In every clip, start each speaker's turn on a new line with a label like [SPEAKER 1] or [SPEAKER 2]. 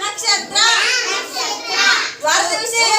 [SPEAKER 1] నక్షత్ర. వారధి విషయం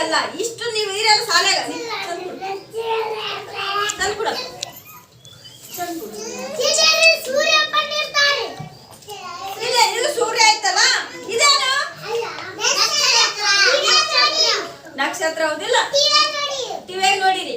[SPEAKER 1] ಅಲ್ಲ ಇಷ್ಟು ನೀವು ಇರಲ್ಲ ಶಾಲೆಗ. ತಂದ್ಕೊಡ. ಸೂರ್ಯ ಆಯ್ತಲ್ಲ? ಇದೇನು? ನಕ್ಷತ್ರ. ಹೌದಿಲ್ಲ? ಟಿವಿಯಾಗ ನೋಡಿರಿ.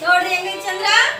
[SPEAKER 1] तोड़ देंगे
[SPEAKER 2] चंद्र।